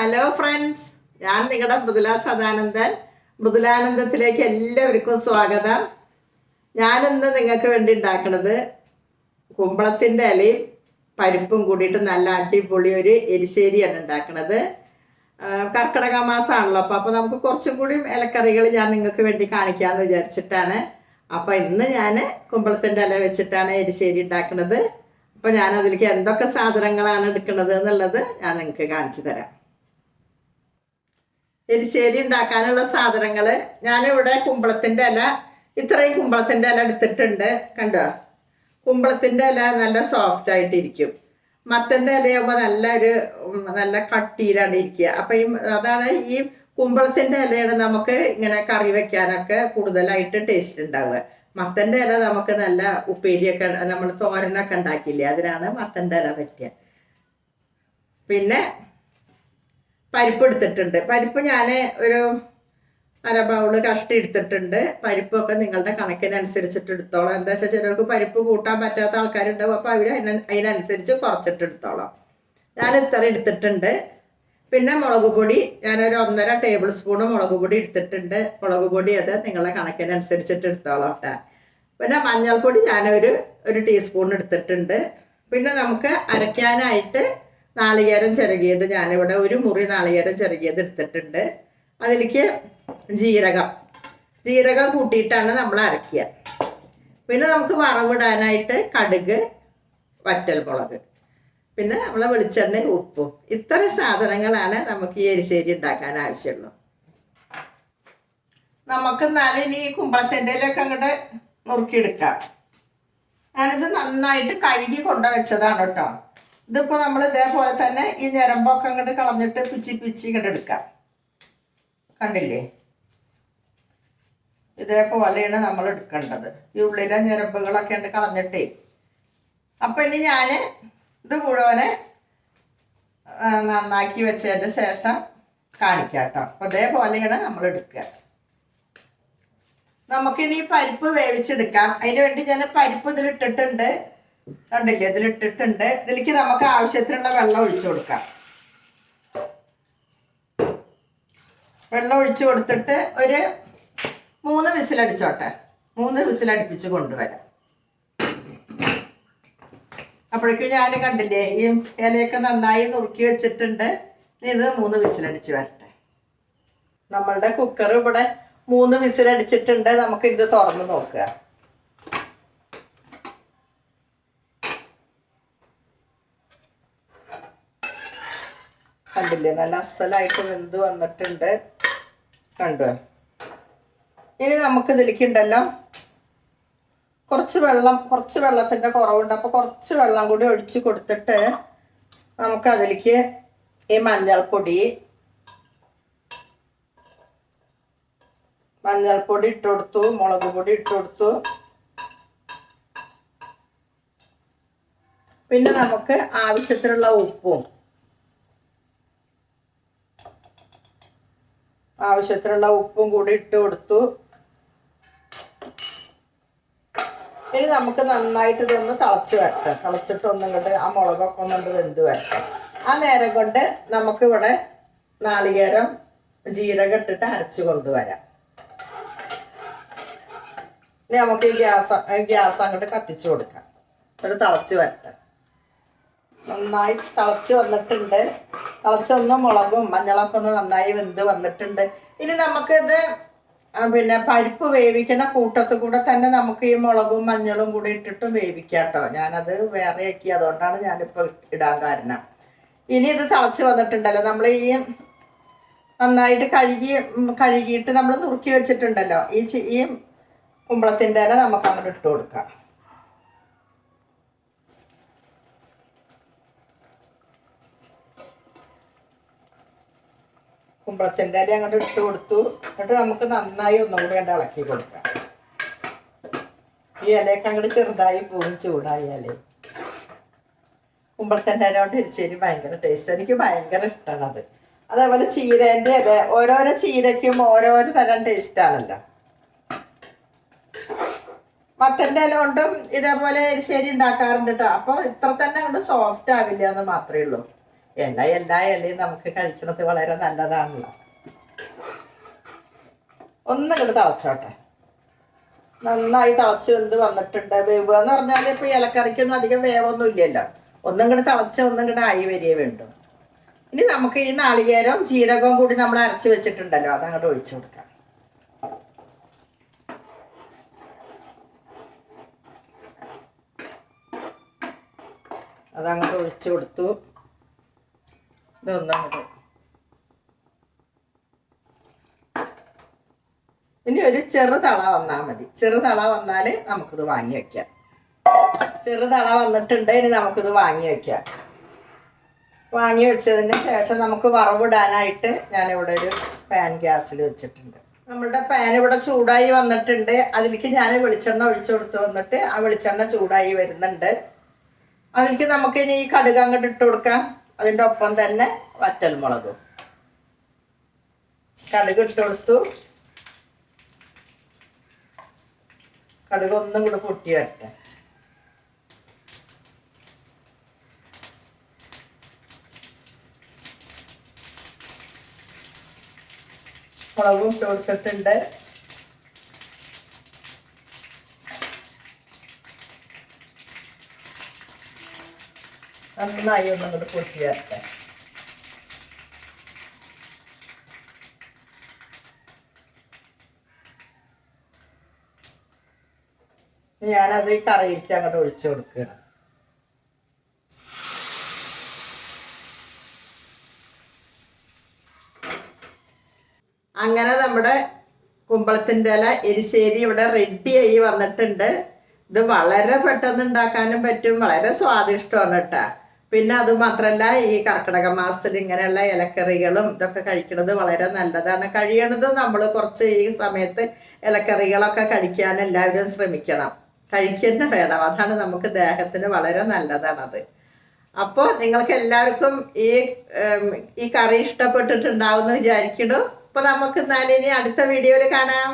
Hello friends ഞാൻ നിങ്ങളുടെ മൃദുല സദാനന്ദൻ. മൃദുലാനന്ദത്തിലേക്ക് എല്ലാവർക്കും സ്വാഗതം. ഞാനിന്ന് നിങ്ങൾക്ക് വേണ്ടി ഉണ്ടാക്കുന്നത് കുമ്പളത്തിന്റെ ഇലയും പരിപ്പും കൂടിയിട്ട് നല്ല അടിപൊളി ഒരു എരിശ്ശേരിയാണ് ഉണ്ടാക്കുന്നത്. കർക്കിടക മാസമാണല്ലോ അപ്പോൾ അപ്പോൾ നമുക്ക് കുറച്ചും കൂടി ഇലക്കറികൾ ഞാൻ നിങ്ങൾക്ക് വേണ്ടി കാണിക്കാമെന്ന് വിചാരിച്ചിട്ടാണ്. അപ്പോൾ ഇന്ന് ഞാൻ കുമ്പളത്തിന്റെ ഇല വെച്ചിട്ടാണ് എരിശ്ശേരി ഉണ്ടാക്കുന്നത്. അപ്പോൾ ഞാൻ അതിലേക്ക് എന്തൊക്കെ സാധനങ്ങളാണ് എടുക്കുന്നത് എന്നുള്ളത് ഞാൻ നിങ്ങൾക്ക് കാണിച്ചു തരാം. എരിശ്ശേരി ഉണ്ടാക്കാനുള്ള സാധനങ്ങൾ ഞാനിവിടെ കുമ്പളത്തിന്റെ ഇല ഇത്രയും കുമ്പളത്തിന്റെ ഇല എടുത്തിട്ടുണ്ട് കണ്ടോ? കുമ്പളത്തിന്റെ ഇല നല്ല സോഫ്റ്റ് ആയിട്ടിരിക്കും. മത്തന്റെ ഇലയാകുമ്പോൾ നല്ല ഒരു നല്ല കട്ടിയിലാണ് ഇരിക്കുക. അപ്പം ഈ അതാണ് ഈ കുമ്പളത്തിന്റെ ഇലയാണ് നമുക്ക് ഇങ്ങനെ കറി വെക്കാനൊക്കെ കൂടുതലായിട്ട് ടേസ്റ്റ് ഉണ്ടാവുക. മത്തന്റെ ഇല നമുക്ക് നല്ല ഉപ്പേരിയൊക്കെ നമ്മൾ തോരനൊക്കെ ഉണ്ടാക്കിയില്ലേ അതിനാണ് മത്തന്റെ ഇല പറ്റുക പിന്നെ പരിപ്പ് എടുത്തിട്ടുണ്ട് പരിപ്പ് ഞാൻ ഒരു അര ബൗൾ കഷ്ടി എടുത്തിട്ടുണ്ട്. പരിപ്പൊക്കെ നിങ്ങളുടെ കണക്കിനനുസരിച്ചിട്ട് എടുത്തോളാം. എന്താ വെച്ചാൽ ചിലർക്ക് പരിപ്പ് കൂട്ടാൻ പറ്റാത്ത ആൾക്കാരുണ്ടാവും. അപ്പോൾ അവർ അതിന അതിനനുസരിച്ച് കുറച്ചിട്ട് എടുത്തോളാം. ഞാൻ ഇത്ര എടുത്തിട്ടുണ്ട്. പിന്നെ മുളക് പൊടി ഞാനൊരു ഒന്നര ടേബിൾ സ്പൂണ് മുളക് പൊടി എടുത്തിട്ടുണ്ട്. മുളക് പൊടി അത് നിങ്ങളുടെ കണക്കിനനുസരിച്ചിട്ട് എടുത്തോളാം കേട്ടോ പിന്നെ മഞ്ഞൾപ്പൊടി ഞാനൊരു ഒരു ടീസ്പൂൺ എടുത്തിട്ടുണ്ട്. പിന്നെ നമുക്ക് അരയ്ക്കാനായിട്ട് നാളികേരം ചിരകിയത് ഞാനിവിടെ ഒരു മുറി നാളികേരം ചിരകിയത് എടുത്തിട്ടുണ്ട്. അതിലേക്ക് ജീരകം. ജീരകം കൂട്ടിയിട്ടാണ് നമ്മൾ അരക്കുക. പിന്നെ നമുക്ക് വറവിടാനായിട്ട് കടുക് വറ്റൽമുളക് പിന്നെ നമ്മളെ വെളിച്ചെണ്ണ ഉപ്പും. ഇത്ര സാധനങ്ങളാണ് നമുക്ക് ഈ എരിശ്ശേരി ഉണ്ടാക്കാൻ ആവശ്യമുള്ളൂ. നമുക്ക് എന്നാലും ഇനി ഈ കുമ്പളത്തിന്റെ ഇലയൊക്കെ അങ്ങോട്ട് നുറുക്കിയെടുക്കാം. ഞാനിത് നന്നായിട്ട് കഴുകി കൊണ്ടുവച്ചതാണ് കേട്ടോ. ഇതിപ്പോൾ നമ്മൾ ഇതേപോലെ തന്നെ ഈ ഞരമ്പൊക്കെ അങ്ങോട്ട് കളഞ്ഞിട്ട് പിച്ചി പിച്ചി ഇങ്ങോട്ട് എടുക്കാം. കണ്ടില്ലേ? ഇതേപോലെയാണ് നമ്മൾ എടുക്കേണ്ടത്. ഈ ഉള്ളിലെ ഞരമ്പുകളൊക്കെ ഉണ്ട് കളഞ്ഞിട്ടേ. അപ്പം ഇനി ഞാൻ ഇത് മുഴുവനെ നന്നാക്കി വെച്ചതിന് ശേഷം കാണിക്കാം കേട്ടോ. അപ്പോൾ ഇതേപോലെയാണ് നമ്മൾ എടുക്കുക. നമുക്കിനി പരിപ്പ് വേവിച്ചെടുക്കാം. അതിന് വേണ്ടി ഞാൻ പരിപ്പ് ഇതിലിട്ടിട്ടുണ്ട്. കണ്ടില്ലേ? ഇതിലിട്ടിട്ടുണ്ട്. ഇതിലേക്ക് നമുക്ക് ആവശ്യത്തിനുള്ള വെള്ളം ഒഴിച്ചു കൊടുക്കാം. വെള്ളം ഒഴിച്ചു കൊടുത്തിട്ട് ഒരു മൂന്ന് വിസിലടിച്ചോട്ടെ. മൂന്ന് വിസിലടിപ്പിച്ച് കൊണ്ടുവരാം. അപ്പോഴേക്കും ഞാൻ കണ്ടില്ലേ ഈ ഇലയൊക്കെ നന്നായി നുറുക്കി വെച്ചിട്ടുണ്ട്. ഇനി ഇത് മൂന്ന് വിസിലടിച്ച് വരട്ടെ. നമ്മളുടെ കുക്കർ ഇവിടെ മൂന്ന് വിസിലടിച്ചിട്ടുണ്ട്. നമുക്ക് ഇത് തുറന്ന് നോക്കുക. കണ്ടില്ലേ? നല്ല അസലായിട്ട് വെന്ത് വന്നിട്ടുണ്ട്. കണ്ടോ? ഇനി നമുക്ക് ഇതിലേക്ക് ഉണ്ടല്ലോ. കുറച്ച് വെള്ളം കുറച്ച് വെള്ളത്തിന്റെ കുറവുണ്ട്. അപ്പോൾ കുറച്ച് വെള്ളം കൂടി ഒഴിച്ച് കൊടുത്തിട്ട് നമുക്ക് അതിലേക്ക് ഈ മഞ്ഞൾപ്പൊടി മഞ്ഞൾപ്പൊടി ഇട്ട് കൊടുത്തു മുളക് പൊടി ഇട്ട് കൊടുത്തു. പിന്നെ നമുക്ക് ആവശ്യത്തിനുള്ള ഉപ്പും ആവശ്യത്തിനുള്ള ഉപ്പും കൂടി ഇട്ട് കൊടുത്തു. ഇനി നമുക്ക് നന്നായിട്ട് ഇതൊന്ന് തിളച്ച് വരട്ടെ. തിളച്ചിട്ട് ഒന്നും കൊണ്ട് ആ മുളകൊക്കെ ഒന്നുകൊണ്ട് വെന്ത് വരട്ടെ. ആ നേരം കൊണ്ട് നമുക്കിവിടെ നാളികേരം ജീരകം ഇട്ടിട്ട് അരച്ച് കൊണ്ടുവരാം. ഇനി നമുക്ക് ഗ്യാസ് ഗ്യാസ് അങ്ങോട്ട് കത്തിച്ചു കൊടുക്കാം. എന്നിട്ട് തിളച്ച് വരട്ടെ. നന്നായി തിളച്ച് വന്നിട്ടുണ്ട്. തിളച്ചൊന്ന് മുളകും മഞ്ഞളൊക്കെ ഒന്ന് നന്നായി വെന്ത് വന്നിട്ടുണ്ട്. ഇനി നമുക്കിത് പിന്നെ പരിപ്പ് വേവിക്കുന്ന കൂട്ടത്തിൽ കൂടെ തന്നെ നമുക്ക് ഈ മുളകും മഞ്ഞളും കൂടി ഇട്ടിട്ടും വേവിക്കാം കേട്ടോ. ഞാനത് വേറെ ആക്കി അതുകൊണ്ടാണ് ഞാനിപ്പോൾ ഇടാൻ കാരണം. ഇനി ഇത് തിളച്ച് വന്നിട്ടുണ്ടല്ലോ. നമ്മൾ ഈ നന്നായിട്ട് കഴുകി കഴുകിയിട്ട് നമ്മൾ നുറുക്കി വെച്ചിട്ടുണ്ടല്ലോ. ഈ ഈ കുമ്പളത്തിന്റെ ഇല നമുക്ക് അങ്ങോട്ട് ഇട്ട് കൊടുക്കാം. കുമ്പളത്തിന്റെ ഇല അങ്ങോട്ട് ഇട്ട് കൊടുത്തു. എന്നിട്ട് നമുക്ക് നന്നായി ഒന്നും കൂടി കണ്ട് ഇളക്കി കൊടുക്കാം. ഈ ഇലയൊക്കെ അങ്ങോട്ട് ചെറുതായി പോകും ചൂടായാലേ. കുമ്പളത്തിന്റെ ഇല കൊണ്ട് എരിശ്ശേരി ഭയങ്കര ടേസ്റ്റ് എനിക്ക് ഭയങ്കര ഇഷ്ടമാണ് അത്. അതേപോലെ ചീരേന്റെ ഇല ഓരോരോ ചീരയ്ക്കും ഓരോരോ തരം ടേസ്റ്റ് ആണല്ലോ. മത്തന്റെ ഇല കൊണ്ടും ഇതേപോലെ എരിശ്ശേരി ഉണ്ടാക്കാറുണ്ട് കേട്ടോ അപ്പോൾ ഇത്ര തന്നെ അങ്ങോട്ട് സോഫ്റ്റ് ആവില്ല എന്ന് മാത്രമേ ഉള്ളൂ. ഇല എല്ലാ ഇലയും നമുക്ക് കഴിക്കണത് വളരെ നല്ലതാണല്ലോ. ഒന്നും ഇങ്ങോട്ട് തിളച്ചോട്ടെ. നന്നായി തിളച്ച് വന്നിട്ടുണ്ട്. വേവ് എന്ന് പറഞ്ഞാൽ ഇപ്പൊ ഇലക്കറിക്കൊന്നും അധികം വേവൊന്നും ഇല്ലല്ലോ. ഒന്നും കൂടെ തിളച്ച് ഒന്നും കൂടെ ആയി വരികയേ വേണ്ടു. ഇനി നമുക്ക് ഈ നാളികേരവും ജീരകവും കൂടി നമ്മൾ അരച്ച് വെച്ചിട്ടുണ്ടല്ലോ. അതങ്ങോട്ട് ഒഴിച്ചു കൊടുക്കാം. അതങ്ങോട്ട് ഒഴിച്ചു കൊടുത്തു. ഇതൊന്നും അങ്ങോട്ട് ഇനി ഒരു ചെറുതള വന്നാൽ മതി. ചെറുതള വന്നാൽ നമുക്കിത് വാങ്ങി വെക്കാം. ചെറുതള വന്നിട്ടുണ്ട് ഇനി നമുക്കിത് വാങ്ങി വെക്കാം. വാങ്ങി വെച്ചതിന് ശേഷം നമുക്ക് വറവിടാനായിട്ട് ഞാനിവിടെ ഒരു പാൻ ഗ്യാസിൽ വെച്ചിട്ടുണ്ട്. നമ്മളുടെ പാൻ ഇവിടെ ചൂടായി വന്നിട്ടുണ്ട്. അതിലേക്ക് ഞാൻ വെളിച്ചെണ്ണ ഒഴിച്ചു കൊടുത്ത് വന്നിട്ട് ആ വെളിച്ചെണ്ണ ചൂടായി വരുന്നുണ്ട്. അതിലേക്ക് നമുക്ക് ഇനി ഈ കടുക് അങ്ങോട്ട് ഇട്ട് കൊടുക്കാം. അതിന്റെ ഒപ്പം തന്നെ വറ്റൽമുളകും കടുക് ഇട്ട് കൊടുത്തു. കടുക് ഒന്നും കൂടെ പൊട്ടി വരട്ടെ. മുളകും ഇട്ട് കൊടുത്തിട്ടുണ്ട്. നന്നായി ഒന്നും കൂടെ പൊട്ടി വരട്ടെ ഞാനത് ഈ കറിയിലേക്ക് അങ്ങോട്ട് ഒഴിച്ചു കൊടുക്കുകയാണ് അങ്ങനെ നമ്മുടെ കുമ്പളത്തിന്റെ ഇല എരിശ്ശേരി ഇവിടെ റെഡിയായി വന്നിട്ടുണ്ട്. ഇത് വളരെ പെട്ടെന്ന് ഉണ്ടാക്കാനും പറ്റും വളരെ സ്വാദിഷ്ടമാണ് കേട്ടോ. പിന്നെ അത് മാത്രമല്ല ഈ കർക്കിടക മാസത്തിൽ ഇങ്ങനെയുള്ള ഇലക്കറികളും ഇതൊക്കെ കഴിക്കുന്നത് വളരെ നല്ലതാണ്. കഴിയണത് നമ്മൾ കുറച്ച് ഈ സമയത്ത് ഇലക്കറികളൊക്കെ കഴിക്കാൻ എല്ലാവരും ശ്രമിക്കണം. കഴിക്കുന്ന വേണം. അതാണ് നമുക്ക് ദേഹത്തിന് വളരെ നല്ലതാണത്. അപ്പോൾ നിങ്ങൾക്ക് എല്ലാവർക്കും ഈ ഈ കറി ഇഷ്ടപ്പെട്ടിട്ടുണ്ടാവും എന്ന് വിചാരിക്കുന്നു. അപ്പോൾ നമുക്ക് എന്നാലിനി അടുത്ത വീഡിയോയിൽ കാണാം.